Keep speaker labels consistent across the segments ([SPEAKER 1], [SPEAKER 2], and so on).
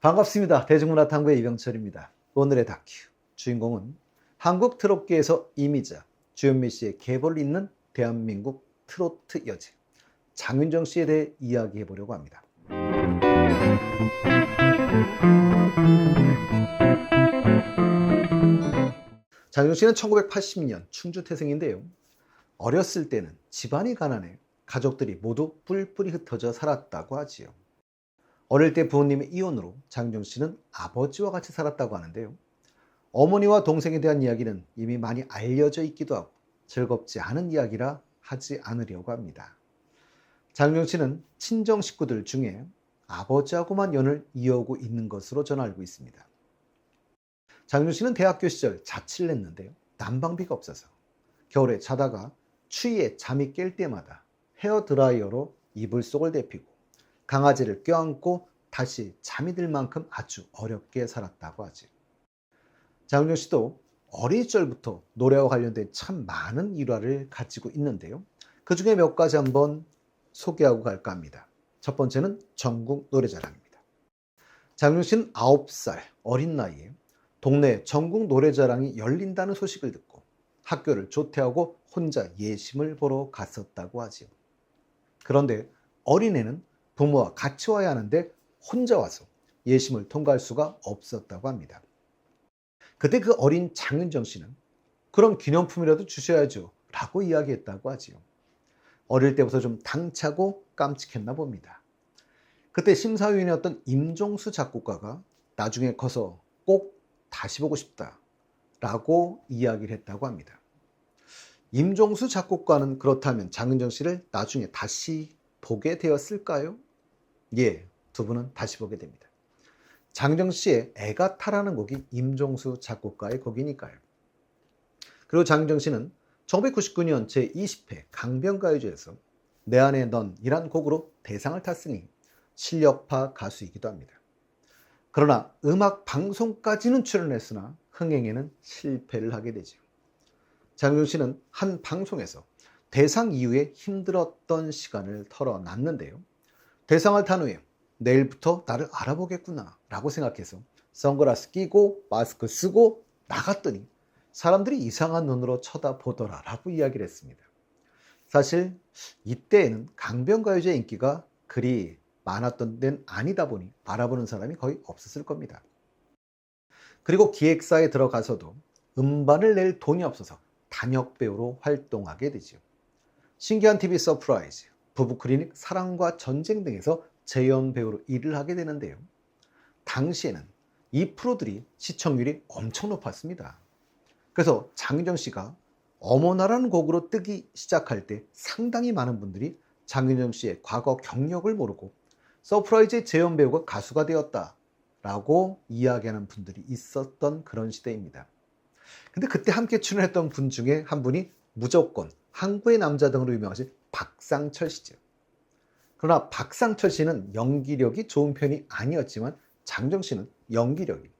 [SPEAKER 1] 반갑습니다. 대중문화 탐구의 이병철입니다. 오늘의 다큐 주인공은 한국 트롯계에서 이미자 주현미 씨의 계보를 잇는 대한민국 트로트 여제 장윤정 씨에 대해 이야기해 보려고 합니다. 장윤정 씨는 1980년 충주 태생인데요. 어렸을 때는 집안이 가난해 가족들이 모두 뿔뿔이 흩어져 살았다고 하지요. 어릴 때 부모님의 이혼으로 장윤정 씨는 아버지와 같이 살았다고 하는데요. 어머니와 동생에 대한 이야기는 이미 많이 알려져 있기도 하고 즐겁지 않은 이야기라 하지 않으려고 합니다. 장윤정 씨는 친정 식구들 중에 아버지하고만 연을 이어오고 있는 것으로 저는 알고 있습니다. 장윤정 씨는 대학교 시절 자취를 했는데요. 난방비가 없어서 겨울에 자다가 추위에 잠이 깰 때마다 헤어 드라이어로 이불 속을 데피고 강아지를 껴안고 다시 잠이 들 만큼 아주 어렵게 살았다고 하지. 장윤정 씨도 어린 시절부터 노래와 관련된 참 많은 일화를 가지고 있는데요. 그 중에 몇 가지 한번 소개하고 갈까 합니다. 첫 번째는 전국 노래자랑입니다. 장윤정 씨는 9살 어린 나이에 동네 전국 노래자랑이 열린다는 소식을 듣고 학교를 조퇴하고 혼자 예심을 보러 갔었다고 하지요. 그런데 어린애는 부모와 같이 와야 하는데 혼자 와서 예심을 통과할 수가 없었다고 합니다. 그때 그 어린 장윤정 씨는 그럼 기념품이라도 주셔야죠 라고 이야기했다고 하지요. 어릴 때부터 좀 당차고 깜찍했나 봅니다. 그때 심사위원이었던 임종수 작곡가가 나중에 커서 꼭 다시 보고 싶다 라고 이야기를 했다고 합니다. 임종수 작곡가는 그렇다면 장윤정 씨를 나중에 다시 보게 되었을까요? 예, 두 분은 다시 보게 됩니다. 장정 씨의 애가 타라는 곡이 임종수 작곡가의 곡이니까요. 그리고 장정 씨는 1999년 제20회 강변가요제에서 내 안에 넌이란 곡으로 대상을 탔으니 실력파 가수이기도 합니다. 그러나 음악 방송까지는 출연했으나 흥행에는 실패를 하게 되죠. 장정 씨는 한 방송에서 대상 이후에 힘들었던 시간을 털어놨는데요. 대상을 탄 후에 내일부터 나를 알아보겠구나 라고 생각해서 선글라스 끼고 마스크 쓰고 나갔더니 사람들이 이상한 눈으로 쳐다보더라 라고 이야기를 했습니다. 사실 이때에는 강변가요제 인기가 그리 많았던 데는 아니다 보니 바라보는 사람이 거의 없었을 겁니다. 그리고 기획사에 들어가서도 음반을 낼 돈이 없어서 단역 배우로 활동하게 되죠. 신기한 TV 서프라이즈, 부부 클리닉, 사랑과 전쟁 등에서 재연 배우로 일을 하게 되는데요. 당시에는 이 프로들이 시청률이 엄청 높았습니다. 그래서 장윤정 씨가 어머나라는 곡으로 뜨기 시작할 때 상당히 많은 분들이 장윤정 씨의 과거 경력을 모르고 서프라이즈 재연 배우가 가수가 되었다 라고 이야기하는 분들이 있었던 그런 시대입니다. 근데 그때 함께 출연했던 분 중에 한 분이 무조건 항구의 남자 등으로 유명하신 박상철 씨죠. 그러나 박상철 씨는 연기력이 좋은 편이 아니었지만 장정 씨는 연기력이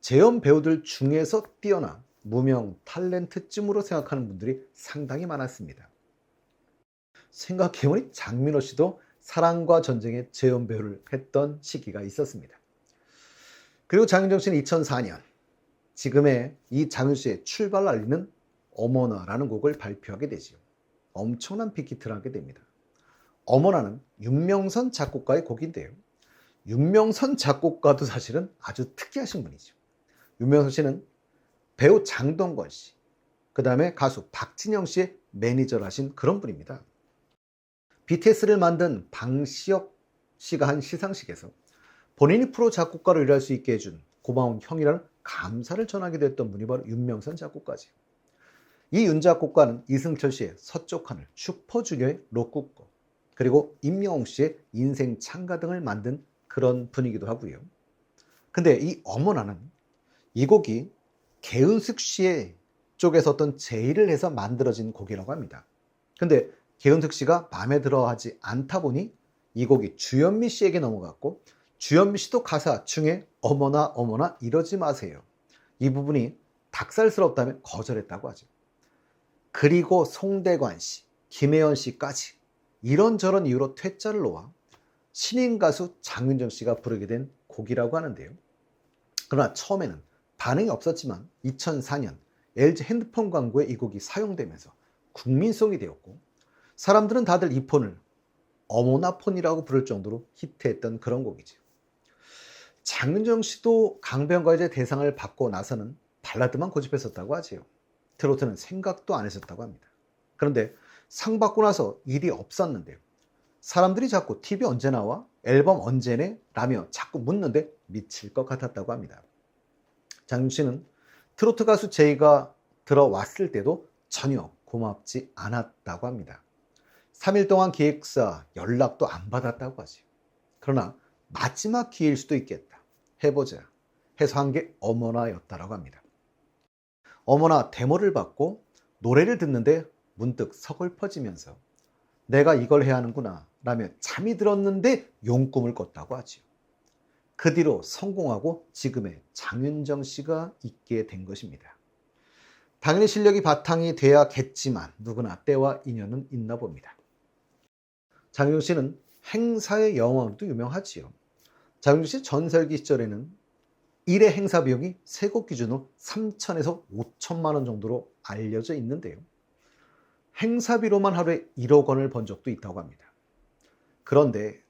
[SPEAKER 1] 재연 배우들 중에서 뛰어나 무명 탤런트쯤으로 생각하는 분들이 상당히 많았습니다. 생각해보니 장민호 씨도 사랑과 전쟁의 재연 배우를 했던 시기가 있었습니다. 그리고 장윤정 씨는 2004년 지금의 이 장윤 씨의 출발을 알리는 어머나라는 곡을 발표하게 되지요. 엄청난 빅히트를 하게 됩니다. 어머나는 윤명선 작곡가의 곡인데요. 윤명선 작곡가도 사실은 아주 특이하신 분이죠. 윤명선 씨는 배우 장동건 씨, 그 다음에 가수 박진영 씨의 매니저를 하신 그런 분입니다. BTS를 만든 방시혁 씨가 한 시상식에서 본인이 프로 작곡가로 일할 수 있게 해준 고마운 형이라는 감사를 전하게 됐던 분이 바로 윤명선 작곡가지. 이윤 작곡가는 이승철 씨의 서쪽 하늘, 슈퍼주니어의 록국곡, 그리고 임영웅 씨의 인생 창가 등을 만든 그런 분이기도 하고요. 근데 이 어머나는 이 곡이 개은숙 씨의 쪽에서 어떤 제의를 해서 만들어진 곡이라고 합니다. 근데 개은숙 씨가 마음에 들어 하지 않다 보니 이 곡이 주현미 씨에게 넘어갔고 주현미 씨도 가사 중에 어머나 어머나 이러지 마세요. 이 부분이 닭살스럽다면 거절했다고 하죠. 그리고 송대관 씨, 김혜연 씨까지 이런저런 이유로 퇴짜를 놓아 신인 가수 장윤정 씨가 부르게 된 곡이라고 하는데요. 그러나 처음에는 반응이 없었지만 2004년 LG 핸드폰 광고에 이 곡이 사용되면서 국민송이 되었고 사람들은 다들 이 폰을 어머나 폰이라고 부를 정도로 히트했던 그런 곡이죠. 장윤정 씨도 강변가요제 대상을 받고 나서는 발라드만 고집했었다고 하지요. 트로트는 생각도 안 했었다고 합니다. 그런데 상 받고 나서 일이 없었는데요. 사람들이 자꾸 TV 언제 나와? 앨범 언제 내? 라며 자꾸 묻는데 미칠 것 같았다고 합니다. 장윤 씨는 트로트 가수 제이가 들어왔을 때도 전혀 고맙지 않았다고 합니다. 3일 동안 기획사 연락도 안 받았다고 하지. 그러나 마지막 기회일 수도 있겠다. 해보자. 해서 한 게 어머나였다라고 합니다. 어머나 데모를 받고 노래를 듣는데 문득 서글퍼지면서 내가 이걸 해야 하는구나 라며 잠이 들었는데 용꿈을 꿨다고 하지요. 그 뒤로 성공하고 지금의 장윤정 씨가 있게 된 것입니다. 당연히 실력이 바탕이 돼야겠지만 누구나 때와 인연은 있나 봅니다. 장윤정 씨는 행사의 여왕으로도 유명하지요. 장윤정 씨 전설기 시절에는 1회 행사 비용이 세곡 기준으로 3천에서 5천만 원 정도로 알려져 있는데요. 행사비로만 하루에 1억 원을 번 적도 있다고 합니다. 그런데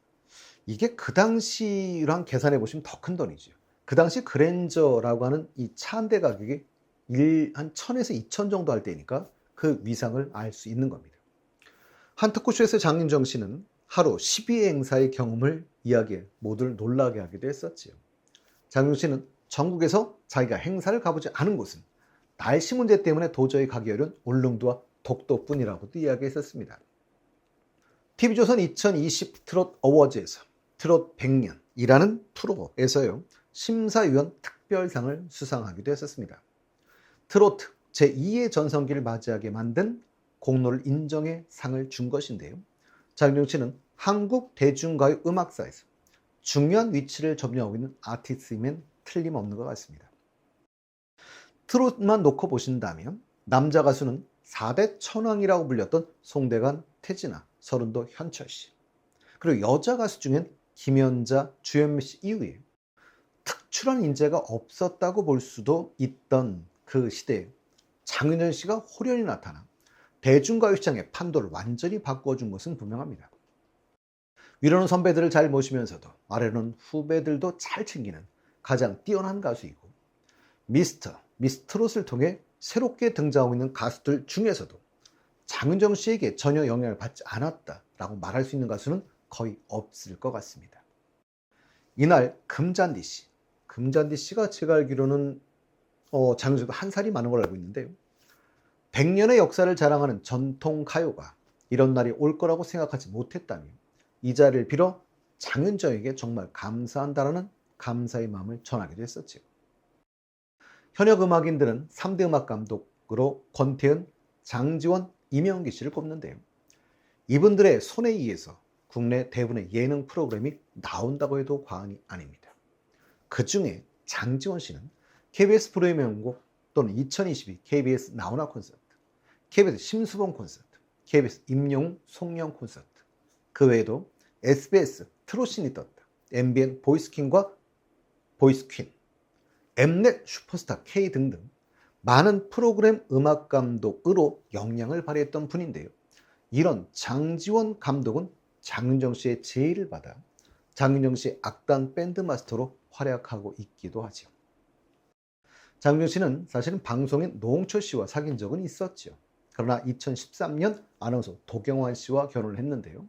[SPEAKER 1] 이게 그 당시랑 계산해 보시면 더 큰 돈이죠. 그 당시 그랜저라고 하는 이 차 한 대 가격이 1, 한 1000에서 2000 정도 할 때니까 그 위상을 알 수 있는 겁니다. 한 토크쇼에서 장윤정 씨는 하루 12회 행사의 경험을 이야기해 모두를 놀라게 하기도 했었지요. 장윤정 씨는 전국에서 자기가 행사를 가보지 않은 곳은 날씨 문제 때문에 도저히 가기 어려운 울릉도와 독도뿐이라고도 이야기했었습니다. TV조선 2020 트롯 어워즈에서 트롯 100년이라는 프로에서요 심사위원 특별상을 수상하기도 했었습니다. 트로트 제2의 전성기를 맞이하게 만든 공로를 인정해 상을 준 것인데요. 장윤정 씨는 한국 대중가요 음악사에서 중요한 위치를 점령하고 있는 아티스트이면 틀림없는 것 같습니다. 트롯만 놓고 보신다면 남자 가수는 4대 천왕이라고 불렸던 송대관, 태진아, 서른도, 현철 씨. 그리고 여자 가수 중엔 김연자, 주현미 씨 이후에 특출한 인재가 없었다고 볼 수도 있던 그 시대에 장윤정 씨가 호련히 나타나 대중가요 시장의 판도를 완전히 바꿔준 것은 분명합니다. 위로는 선배들을 잘 모시면서도 아래로는 후배들도 잘 챙기는 가장 뛰어난 가수이고 미스터, 미스트롯을 통해 새롭게 등장하고 있는 가수들 중에서도 장윤정 씨에게 전혀 영향을 받지 않았다라고 말할 수 있는 가수는 거의 없을 것 같습니다. 이날 금잔디 씨, 금잔디 씨가 제가 알기로는 어, 장윤정보다 한 살이 많은 걸 알고 있는데요. 100년의 역사를 자랑하는 전통 가요가 이런 날이 올 거라고 생각하지 못했다면 이 자리를 빌어 장윤정에게 정말 감사한다라는 감사의 마음을 전하기도 했었지요. 현역 음악인들은 3대 음악 감독으로 권태현, 장지원, 이명기 씨를 꼽는데요. 이분들의 손에 의해서 국내 대부분의 예능 프로그램이 나온다고 해도 과언이 아닙니다. 그 중에 장지원 씨는 KBS 프로의 명곡 또는 2022 KBS 나훈아 콘서트, KBS 심수봉 콘서트, KBS 임영웅 송영 콘서트, 그 외에도 SBS 트롯신이 떴다, MBN 보이스킹과 보이스퀸, 엠넷 슈퍼스타 K 등등 많은 프로그램 음악 감독으로 영향을 발휘했던 분인데요. 이런 장지원 감독은 장윤정 씨의 제의를 받아 장윤정 씨 악단 밴드 마스터로 활약하고 있기도 하죠. 장윤정 씨는 사실은 방송인 노홍철 씨와 사귄 적은 있었죠. 그러나 2013년 아나운서 도경환 씨와 결혼을 했는데요.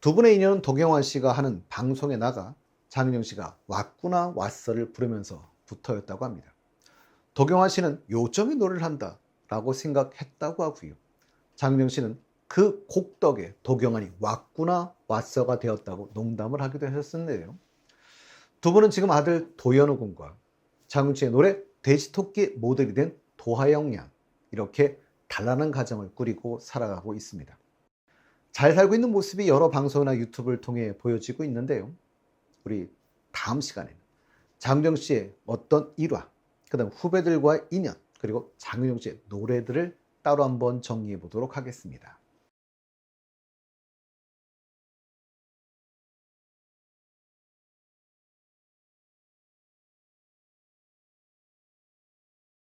[SPEAKER 1] 두 분의 인연은 도경환 씨가 하는 방송에 나가 장윤정 씨가 왔구나 왔어를 부르면서 부터였다고 합니다. 도경환 씨는 요정의 노래를 한다라고 생각했다고 하고요. 장윤정 씨는 그 곡 덕에 도경환이 왔구나 왔어가 되었다고 농담을 하기도 했었는데요. 두 분은 지금 아들 도현우 군과 장윤정 씨의 노래 돼지토끼 모델이 된 도하영 양 이렇게 단란한 가정을 꾸리고 살아가고 있습니다. 잘 살고 있는 모습이 여러 방송이나 유튜브를 통해 보여지고 있는데요. 우리 다음 시간에는 장정 씨의 어떤 일화, 그 다음 후배들과의 인연, 그리고 장윤정 씨의 노래들을 따로 한번 정리해 보도록 하겠습니다.